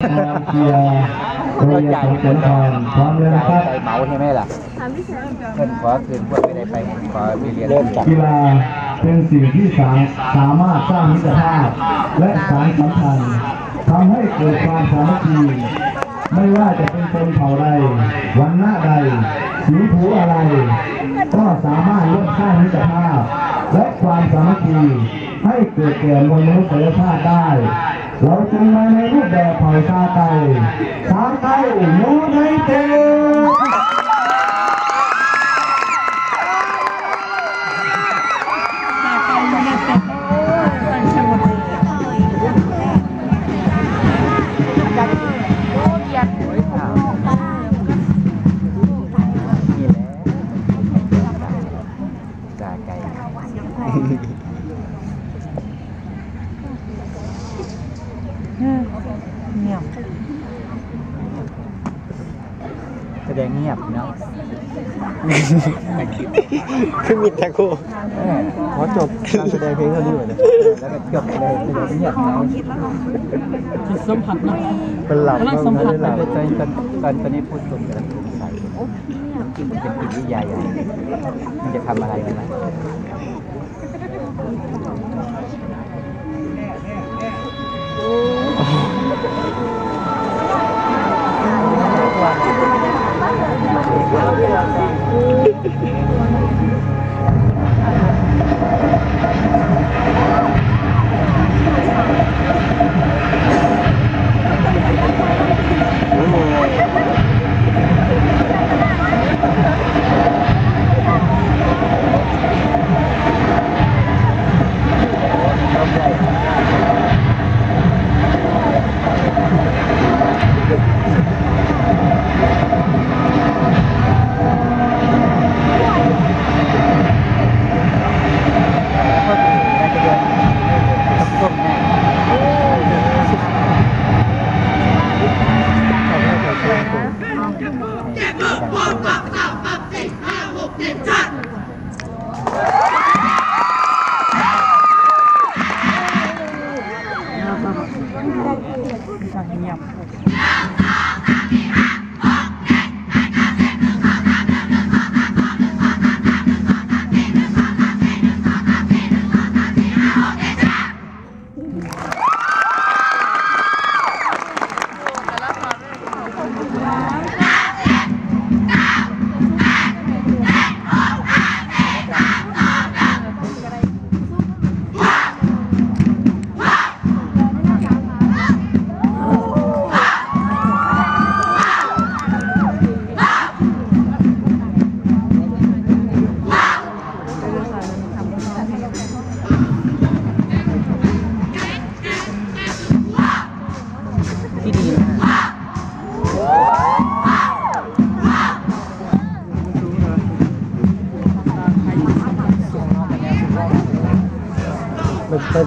เชียร์โรงเรียนของเสียงทองพร้อมเลยนะครับใจเหมาใช่ไหมล่ะเพิ่นขอคืนพวกไม่ได้ไปขอไปเรียนเริ่มจากกีฬาเป็นสิ่งที่สามสามารถสร้างมิตรภาพและสารสัมพันธ์ทำให้เกิดความสามัคคีไม่ว่าจะเป็นชนเผ่าใดวันหน้าใดสีผิวอะไร ก็สามารถร่วมสร้างมิตรภาพ และความสามัคคีให้เกิดแก่มวลมนุษยชาติได้ เราจึงมาในรูปแบบเผ่าชาไตชาไตยูไนเต คือมิดแท็กโคเออขอจบการแสดงเพลงเท่านี้ก่อนนะแล้วก็จบเลยแสดงเงียบเนาะจิตสัมผัสเนาะเป็นหลับกำลังสัมผัสไม่ได้หตลัอบนตอนตอนตอนนี้พูดตรงกำลังสงสัยมันเป็นจิตวิทยาอย่างมันจะทำอะไรกันนะ เ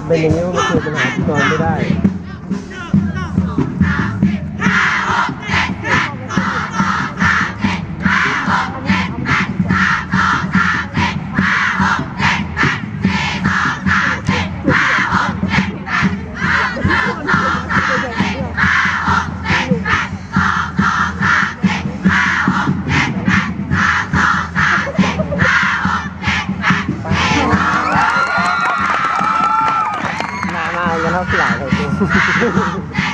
เป็นอย่างนี้มันคือปัญหาที่นอนไม่ได้ น้าหน้ากันเท่าหลายเลย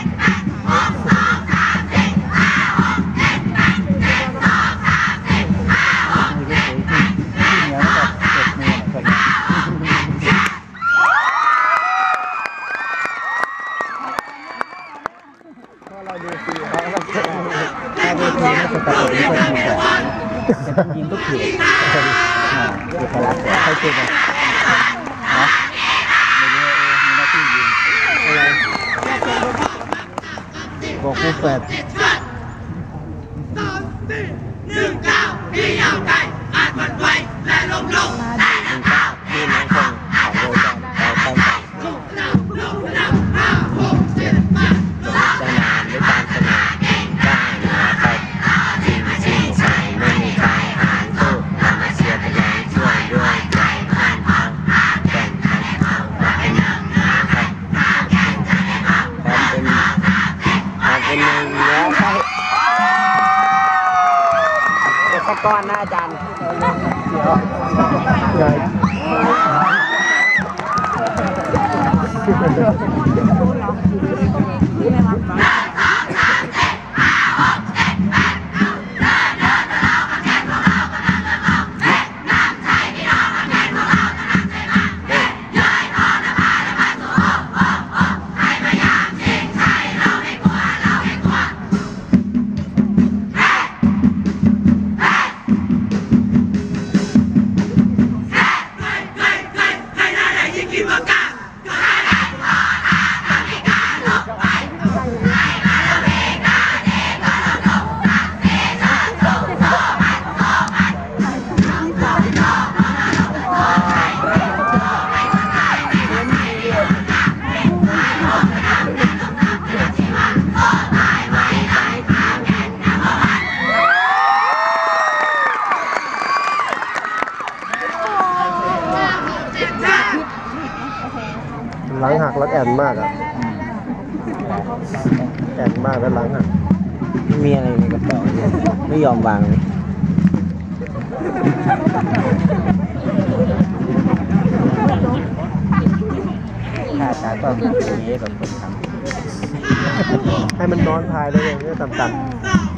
มีก็ส บอกคู่แฝดยื่ ก้อนนะอาจารย์ใหญ่ อนมากอะแอนมากแล้วหลังหักมีอะไรในกระเป๋าเนี่ยไม่ยอมวางเลยถ้าตาต้องอย่างนี้แบบคนทำให้มันนอนพายได้เลยเนี่ยต่ำๆ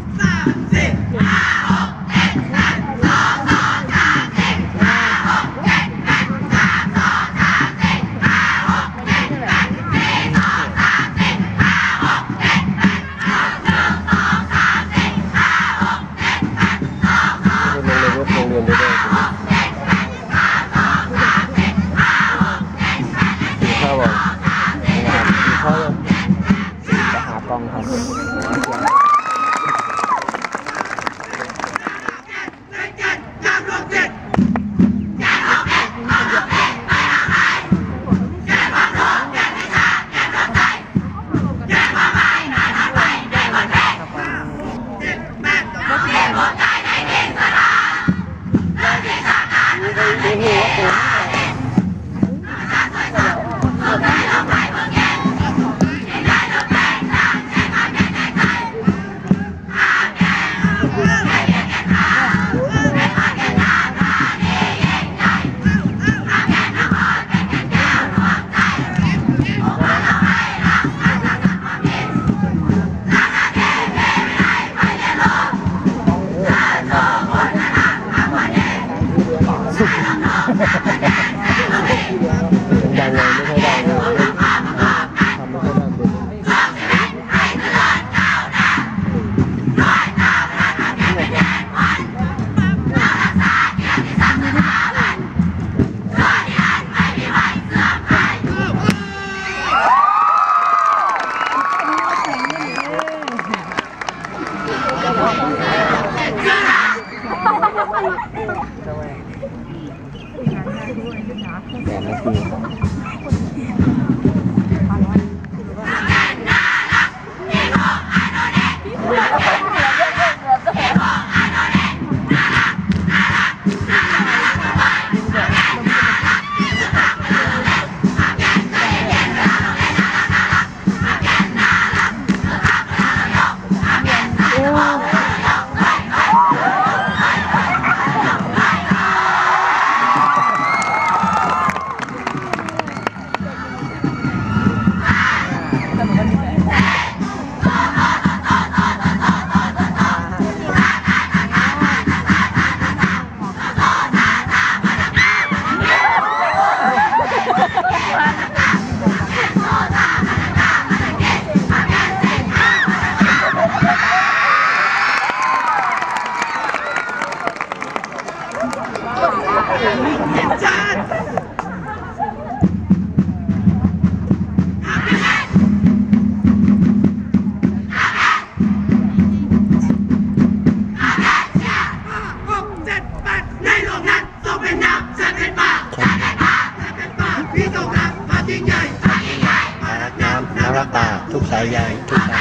dài dài chúng ta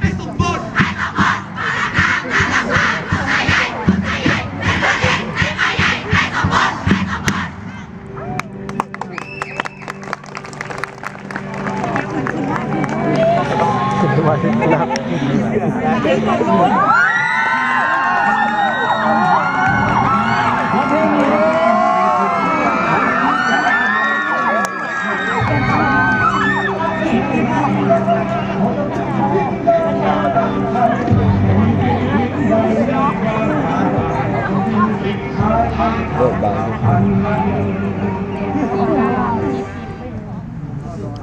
Hãy subscribe cho kênh Ghiền Mì Gõ Để không bỏ lỡ những video hấp dẫn เบิกบาน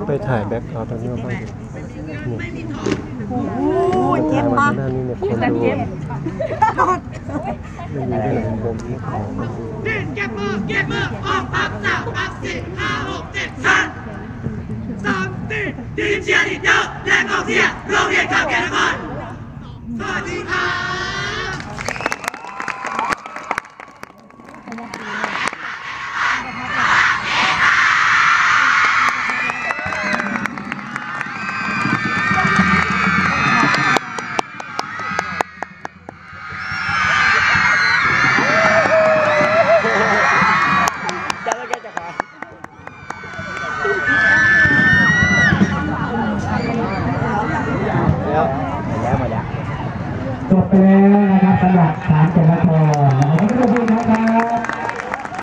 ไปถ่ายแบ็คเอาตอนนี้มาบ้างนี่โอ้ยเจ็บถ่ายมาวันกหน้านี่เนี่ยคนดูไม่มีที่ไหนผมนี่ของคนดูแล้ว